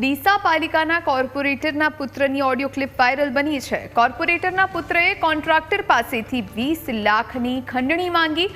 ડીસા પાલિકાના કોર્પોરેટરના પુત્રની audio clip viral બની છે. કોર્પોરેટરના પુત્રએ કોન્ટ્રાક્ટર પાસેથી વીસ લાખની ખંડણી માંગી.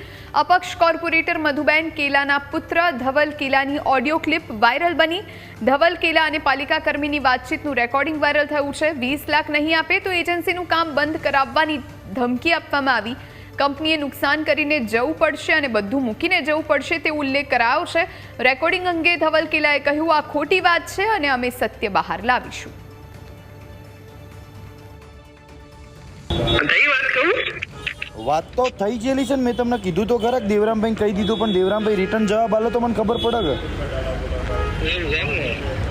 અપક્ષ કોર્પોરેટર મધુબેન કેલાના પુત્ર ધવલ કેલાની ઓડિયો ક્લિપ વાયરલ બની. ધવલ કેલા અને પાલિકા કર્મીની વાતચીતનું રેકોર્ડિંગ વાયરલ થયું છે. વીસ લાખ નહીં આપે તો એજન્સીનું કામ બંધ કરાવવાની ધમકી આપવામાં આવી. કંપનીએ નુકસાન કરીને જવું પડશે અને બધું મૂકીને જવું પડશે તે ઉલ્લેખ કરાયો છે રેકોર્ડિંગ અંગે ધવલ કેલાએ કહ્યું આ ખોટી વાત છે અને અમે સત્ય બહાર લાવીશું. વાત કહું? વાત તો થઈ ગયેલી છે ને મેં તમને કીધું તો ખરા દેવરામભાઈ કહી દીધું પણ દેવરામભાઈ રિટર્ન જવાબ આલો તો મને ખબર પડે કે.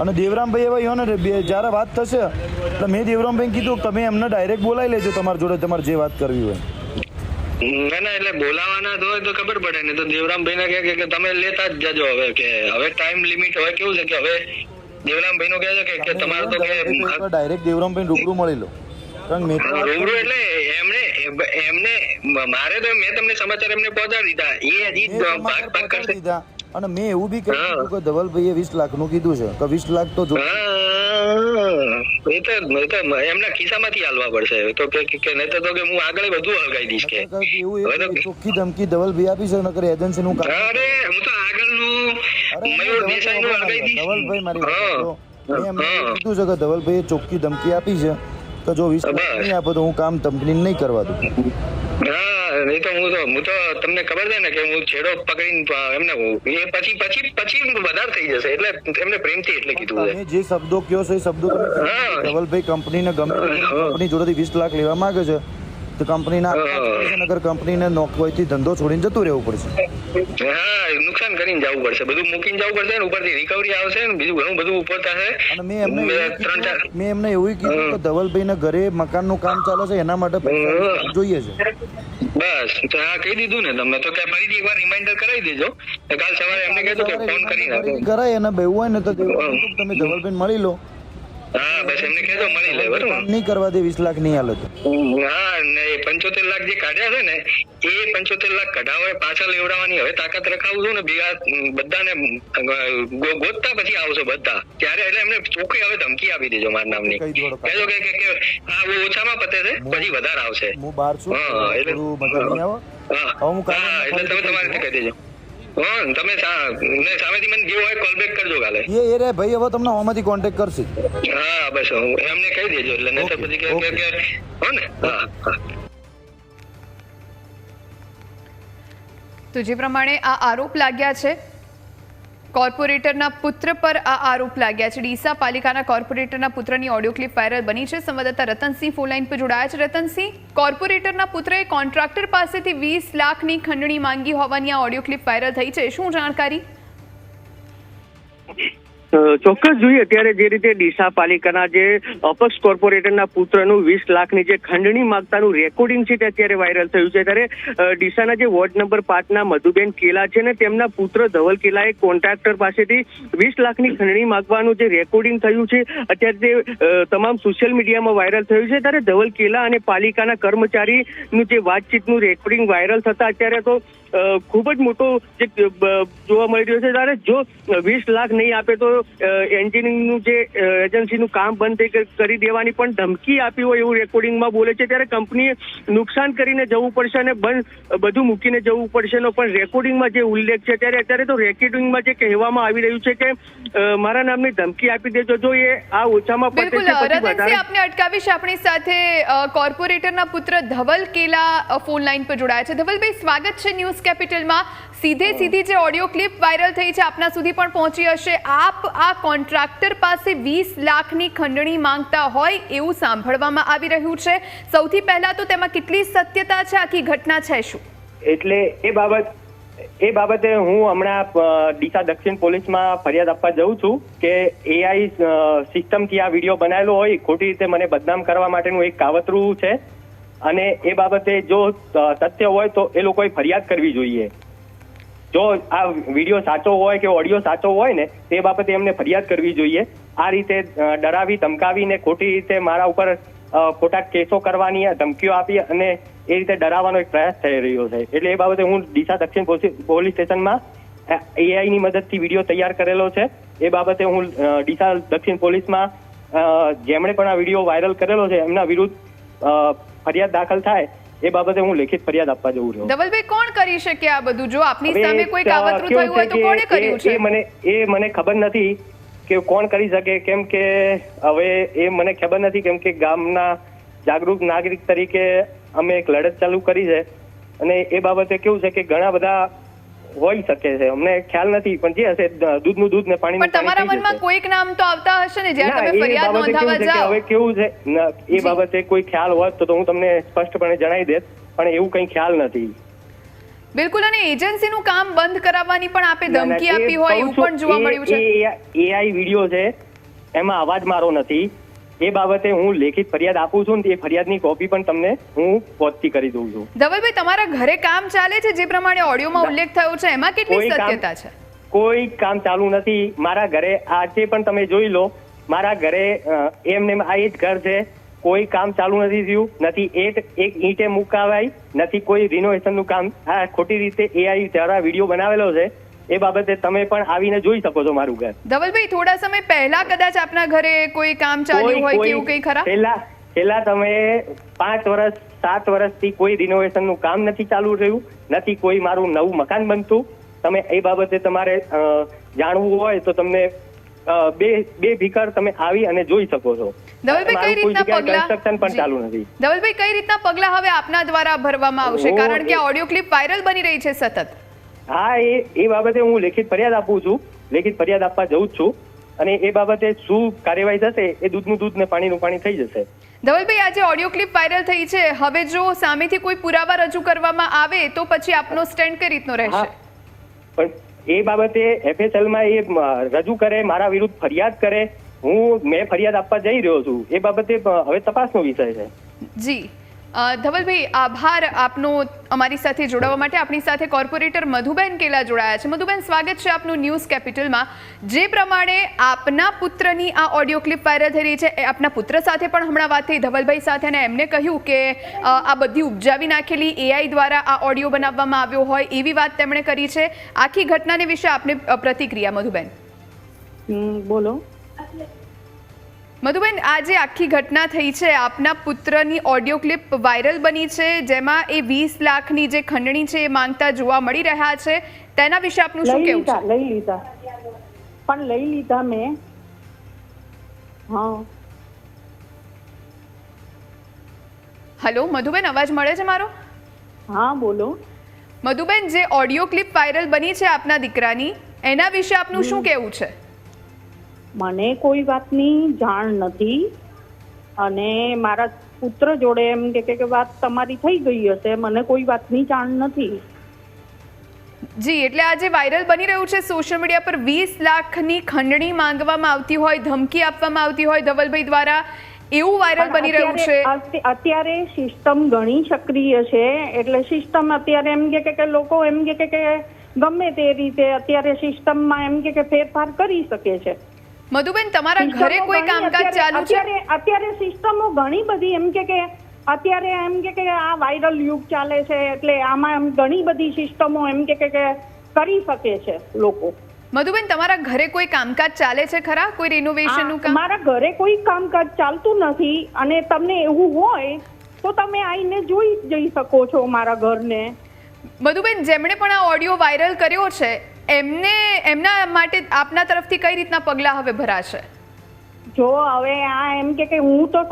અને દેવરામભાઈ એવા યો ને જ્યારે વાત થશે એટલે મેં દેવરામભાઈ કીધું તમે એમને ડાયરેક્ટ બોલાવી લેજો તમારી જોડે તમારે જે વાત કરવી હોય. ના ના એટલે બોલાવાના તો હોય તો ખબર પડે. ને તો દેવરામભાઈ ને કહે કે તમે લેતા જ જજો હવે કે હવે ટાઈમ લિમિટ હવે કેવું છે કે હવે દેવરામભાઈ નું કહે છે કે- તમારે તો કે ડાયરેક્ટ દેવરામભાઈ રૂબરૂ મળી લો. રૂબરૂ એટલે એમને એમને મારે તો મેં તમને સમાચાર એમને પહોંચાડી દીધા. એ હજી ભાગ ભાગ કરશે. અને મેં એવું બી કહી હા. દીધું કે ધવલભાઈએ વીસ લાખનું કીધું છે. કે વીસ લાખ તો જો એ તો એ તો એમના ખિસ્સામાંથી હાલવા પડશે. તો કે કે- નહીં તો કે હું આગળ બધું હલગાઈ દઈશ કે. ચોખ્ખી ધમકી ધવલભાઈ આપી છે નકર એજન્સીનું કામ અરે હું તો આગળનું મયુર દેસાઈ નું હલગાઈ દઈશ. ધવલભાઈ મારી વાત હા. સાંભળો. મેં એમને કીધું છે કે ધવલભાઈ ચોખ્ખી ધમકી આપી છે. તો જો વીસ નહીં આપો તો હું કામ કંપની નહીં કરવા દઉં. નહીં તો હું તો હું તો તમને ખબર છે ને કે હું છેડો પકડીને એમને એ પછી પછી પછી વધારે થઈ જશે. એટલે એમને પ્રેમથી એટલે કીધું છે. જે શબ્દો કયો છે એ શબ્દો ધવલભાઈ કંપનીને ગમે કંપની જોડેથી વીસ લાખ લેવા માંગે છે તો કંપનીના. નગર કંપનીને નોકરીથી ધંધો છોડીને જતું રહેવું પડશે. હા નુકસાન કરીને જવું પડશે. બધું મૂકીને જવું પડશે ને ઉપરથી રિકવરી આવશે ને બીજું ઘણું બધું ઉપર થશે. અને મેં એમને મેં એમને એવું કીધું કે ધવલભાઈને ઘરે મકાનનું કામ ચાલે છે એના માટે જોઈએ છે. બસ તો હા કહી દીધું ને તમને. તો કે ફરીથી એકવાર રિમાઇન્ડર કરાવી દેજો. કાલ સવારે એમને કહેજો કે ફોન કરી કરાય અને બેવું હોય ને તો તમે ધવલભાઈને મળી લો. હા બસ એમને કહેજો મળી લે બરોબર? નહીં કરવા દે વીસ લાખ નહીં હાલે હા ને પંચોતેર લાખ જે કાઢ્યા છે ને એ પંચોતેર લાખ કઢાવો પાછા લેવડાવવાની હવે તાકાત રખાવું છું ને ભેગા બધાને ગોતતા પછી આવશો બધા. ત્યારે એટલે એમને ચોખ્ખી હવે ધમકી આપી દેજો મારા નામની. કહી કહેજો કે કે- કે આ ઓછામાં પતે છે પછી વધારે આવશે. હું છું હા, એટલે- નહીં આવે. હા હું હા એટલે તમે તમારી રીતે કહી દેજો. હા તમે ને સામેથી મને જેવું હોય કોલ બેક કરજો કાલે. એ એ રે ભાઈ હવે તમને ઓમાંથી કોન્ટેક્ટ કરશે. હા બસ હું એમને કહી દેજો એટલે નહીં તો પછી કે- કે કે હો ને? હા હા. તો જે પ્રમાણે આ આરોપ લાગ્યા છે કોર્પોરેટરના પુત્ર પર આ આરોપ લાગ્યા છે. ડીસા પાલિકાના કોર્પોરેટરના પુત્રની ઓડિયો ક્લિપ વાયરલ બની છે. સંવાદદાતા રતનસિંહ ફોનલાઈન પર જોડાયા છે. રતનસિંહ, કોર્પોરેટરના પુત્રએ કોન્ટ્રાક્ટર પાસેથી વીસ લાખની ખંડણી માંગી હોવાની આ ઓડિયો ક્લિપ વાયરલ થઈ છે. શું જાણકારી? ચોક્કસ જોઈએ. અત્યારે જે રીતે ડીસા પાલિકાના જે અપક્ષ કોર્પોરેટરના પુત્રનું વીસ લાખની જે ખંડણી માગતાનું રેકોર્ડિંગ છે તે અત્યારે વાયરલ થયું છે. ત્યારે ડીસાના જે વોર્ડ નંબર પાંચના મધુબેન કેલા છે ને તેમના પુત્ર ધવલ કેલાએ કોન્ટ્રાક્ટર પાસેથી વીસ લાખની ખંડણી માગવાનું જે રેકોર્ડિંગ થયું છે, અત્યારે તે તમામ સોશિયલ મીડિયામાં વાયરલ થયું છે. ત્યારે ધવલ કેલા અને પાલિકાના કર્મચારીનું જે વાતચીતનું રેકોર્ડિંગ વાયરલ થતા અત્યારે તો ખૂબ જ મોટો જે જોવા મળી રહ્યો છે. ત્યારે જો વીસ લાખ નહીં આપે તો એન્જિનિયરિંગનું જે એજન્સીનું કામ બંધ કરી દેવાની પણ ધમકી આપી હોય એવું રેકોર્ડિંગમાં બોલે છે. ત્યારે કંપનીએ નુકસાન કરીને જવું પડશે અને બંધ બધું મૂકીને જવું પડશે નો પણ રેકોર્ડિંગમાં જે ઉલ્લેખ છે ત્યારે અત્યારે તો રેકોર્ડિંગમાં જે કહેવામાં આવી રહ્યું છે કે મારા નામની ધમકી આપી દેજો. જો એ આ ઓછામાં બિલકુલ. રતનસિંહ આપને અટકાવીશ આપણી સાથે કોર્પોરેટરના પુત્ર ધવલ કેલા ફોન લાઈન પર જોડાયા છે. ધવલભાઈ સ્વાગત છે ન્યૂઝ કેપિટલમાં સીધે સીધી જે ઓડિયો ક્લિપ વાયરલ થઈ છે, આપના સુધી પણ પહોંચી હશે. આપ આ કોન્ટ્રાક્ટર પાસે વીસ લાખની ખંડણી માંગતા હોય એવું સાંભળવામાં આવી રહ્યું છે. સૌથી પહેલા તો તેમાં કેટલી સત્યતા છે? આખી ઘટના છે શું? એટલે એ બાબત, એ બાબતે હું હમણાં ડીસા દક્ષિણ પોલીસમાં ફરિયાદ આપવા જઉં છું કે એઆઈ સિસ્ટમથી આ વીડિયો બનાવેલો હોય, ખોટી રીતે મને બદનામ કરવા માટેનું એક કાવતરું છે. અને એ બાબતે જો સત્ય હોય તો એ લોકોએ ફરિયાદ કરવી જોઈએ. જો આ વીડિયો સાચો હોય કે ઓડિયો સાચો હોય ને, તે બાબતે એમને ફરિયાદ કરવી જોઈએ. આ રીતે ડરાવી, ધમકાવીને ખોટી રીતે મારા ઉપર ખોટા કેસો કરવાની ધમકીઓ આપી અને એ રીતે ડરાવવાનો એક પ્રયાસ થઈ રહ્યો છે. એટલે એ બાબતે હું ડીસા દક્ષિણ પોલીસ સ્ટેશનમાં એઆઈ ની મદદથી વીડિયો તૈયાર કરેલો છે. એ બાબતે હું ડીસા દક્ષિણ પોલીસમાં જેમણે પણ આ વીડિયો વાયરલ કરેલો છે, એમના વિરુદ્ધ ફરિયાદ દાખલ થાય એ બાબતે હું લેખિત ફરિયાદ આપવા જઉં છું. ધવલભાઈ કોણ કરી શકે આ બધું? જો આપની સામે કોઈ કાવતરું થયું હોય તો કોણે કર્યું છે એ મને એ મને ખબર નથી કે કોણ કરી શકે કેમ કે હવે એ મને ખબર નથી કેમ કે ગામના જાગૃત નાગરિક તરીકે અમે એક લડત ચાલુ કરી છે. અને એ બાબતે કેવું છે કે ઘણા બધા હોઈ શકે છે. અમને ખ્યાલ નથી પણ જે હશે દૂધનું દૂધ ને પાણી પણ તમારા મનમાં કોઈક નામ તો આવતા હશે ને જ્યારે તમે ફરિયાદ છે જાઓ. હવે કેવું છે? એ બાબતે કોઈ ખ્યાલ હોત તો તો હું તમને સ્પષ્ટપણે જણાવી દેત પણ એવું કંઈ ખ્યાલ નથી. બિલકુલ અને એજન્સીનું કામ બંધ કરાવવાની પણ આપે ના, ના, ધમકી આપી હોય એવું પણ જોવા મળ્યું છે. એઆઈ વીડિયો છે એમાં અવાજ મારો નથી. એ બાબતે હું લેખિત ફરિયાદ આપું છું ને એ ફરિયાદની કોપી પણ તમને હું પહોંચતી કરી દઉં છું. ધવલભાઈ તમારા ઘરે કામ ચાલે છે? જે પ્રમાણે ઓડિયોમાં ઉલ્લેખ થયો છે એમાં કેટલી સત્યતા છે? કોઈ કામ ચાલુ નથી. મારા ઘરે આજે પણ તમે જોઈ લો મારા ઘરે એમને એમ આ જ ઘર છે. કોઈ કામ ચાલુ નથી થયું. નથી એક એક ઈંટે મુકાવાય. નથી કોઈ રિનોવેશનનું કામ. આ ખોટી રીતે એઆઈ દ્વારા વીડિયો બનાવેલો છે. એ બાબતે તમે પણ આવીને જોઈ શકો છો મારું ઘર. ધવલભાઈ થોડા સમય પહેલા કદાચ આપના ઘરે કોઈ કામ ચાલ્યું હોય કે એવું કંઈ ખરા? પહેલા પહેલા તમે પાંચ વર્ષ સાત વર્ષથી કોઈ રિનોવેશનનું કામ નથી ચાલુ રહ્યું નથી કોઈ મારું નવું મકાન બનતું. તમે એ બાબતે તમારે જાણવું હોય તો તમને બે બે ભીકર તમે આવી અને જોઈ શકો છો. ધવલભાઈ કઈ રીતના પગલા? કન્સ્ટ્રક્શન પણ ચાલુ નથી. ધવલભાઈ કઈ રીતના પગલા હવે આપના દ્વારા ભરવામાં આવશે? કારણ કે ઓડિયો ક્લિપ વાયરલ બની રહી છે સતત. હા એ એ બાબતે હું લેખિત ફરિયાદ આપું છું. લેખિત ફરિયાદ આપવા જઉં જ છું. અને એ બાબતે શું કાર્યવાહી થશે એ દૂધનું દૂધ ને પાણીનું પાણી થઈ જશે. ધવલભાઈ આજે ઓડિયો ક્લિપ વાયરલ થઈ છે. હવે જો સામેથી કોઈ પુરાવા રજૂ કરવામાં આવે તો પછી આપનો સ્ટેન્ડ કઈ રીતનો રહેશે? પણ એ બાબતે એફએસએલમાં એ રજૂ કરે મારા વિરુદ્ધ ફરિયાદ કરે. હું મેં ફરિયાદ આપવા જઈ રહ્યો છું. એ બાબતે હવે તપાસનો વિષય છે. જી. ધવલભાઈ, આભાર આપનો અમારી સાથે જોડાવા માટે. આપણી સાથે કોર્પોરેટર મધુબેન કેલા જોડાયા છે. મધુબેન, સ્વાગત છે આપનું ન્યૂઝ કેપિટલમાં. જે પ્રમાણે આપના પુત્રની આ ઓડિયો ક્લિપ વાયરલ થઈ રહી છે, એ આપના પુત્ર સાથે પણ હમણાં વાત થઈ. ધવલભાઈ સાથે અને એમને કહ્યું કે આ બધી ઉપજાવી નાખેલી એઆઈ દ્વારા આ ઓડિયો બનાવવામાં આવ્યો હોય એવી વાત તેમણે કરી છે. આખી ઘટનાને વિશે આપને પ્રતિક્રિયા, મધુબેન. બોલો. મધુબેન આજે આખી ઘટના થઈ છે. આપના પુત્રની ઓડિયો ક્લિપ વાયરલ બની છે જેમાં એ વીસ લાખની જે ખંડણી છે એ માંગતા જોવા મળી રહ્યા છે. તેના વિશે આપનું શું લીધા છે? લઈ લીધા. પણ લઈ લીધા મેં. હા. હલો મધુબેન અવાજ મળે છે મારો? હા બોલો. મધુબેન જે ઓડિયો ક્લિપ વાયરલ બની છે આપના દીકરાની એના વિશે આપનું શું કેવું છે? મને કોઈ વાતની જાણ નથી. અને મારા પુત્ર જોડે એમ કે કે વાત તમારી થઈ ગઈ હશે મને કોઈ વાતની જાણ નથી. જી એટલે આજે વાયરલ બની રહ્યું છે સોશિયલ મીડિયા પર વીસ લાખની ખંડણી માંગવામાં આવતી હોય ધમકી આપવામાં આવતી હોય ધવલભાઈ દ્વારા. એવું વાયરલ બની રહ્યું છે. અત્યારે- અત્યારે સિસ્ટમ ઘણી સક્રિય છે એટલે સિસ્ટમ અત્યારે એમ કે કે લોકો એમ કે કે ગમે તે રીતે અત્યારે સિસ્ટમમાં એમ કે કે ફેરફાર કરી શકે છે. મધુબેન તમારા ઘરે કોઈ કામકાજ ચાલુ છે? અત્યારે સિસ્ટમો ઘણી બધી એમ કે કે અત્યારે એમ કે કે આ વાયરલ યુગ ચાલે છે એટલે આમાં એમ ઘણી બધી સિસ્ટમો એમ કે કે કરી શકે છે લોકો. મધુબેન તમારા ઘરે કોઈ કામકાજ ચાલે છે ખરા? કોઈ રિનોવેશનનું કામ? મારા ઘરે કોઈ કામકાજ ચાલતું નથી અને તમને એવું હોય તો તમે આવીને જોઈ જઈ શકો છો મારા ઘરને. મધુબેન જેમણે પણ આ ઓડિયો વાયરલ કર્યો છે એમને, એમના માટે આપના તરફથી કઈ રીતના પગલાં હવે ભરાશે? જો હવે આ એમ કે હું તો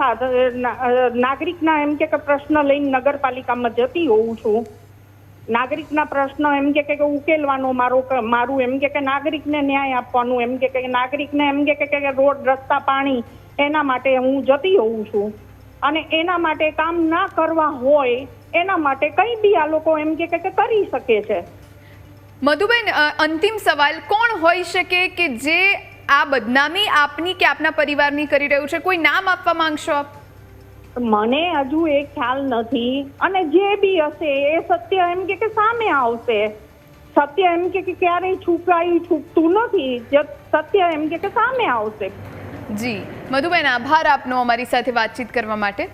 નાગરિકના એમ કે પ્રશ્ન લઈને નગરપાલિકામાં જતી હોઉં છું. નાગરિકના પ્રશ્ન એમ કે ઉકેલવાનો મારો મારું એમ કે નાગરિકને ન્યાય આપવાનું, એમ કે નાગરિકને એમ કે રોડ, રસ્તા, પાણી એના માટે હું જતી હોઉં છું. અને એના માટે કામ ના કરવા હોય, એના માટે કઈ બી આ લોકો એમ કે કરી શકે છે. મધુબેન અંતિમ સવાલ કોણ હોઈ શકે કે જે આ બદનામી આપની કે આપના પરિવારની કરી રહ્યું છે? કોઈ નામ આપવા માંગશો આપ? મને હજુ એ ખ્યાલ નથી. અને જે બી હશે એ સત્ય એમ કે કે સામે આવશે. સત્ય એમ કે કે ક્યારેય છુપાયું છૂપતું નથી. સત્ય એમ કે સામે આવશે. જી. મધુબેન આભાર આપનો અમારી સાથે વાતચીત કરવા માટે.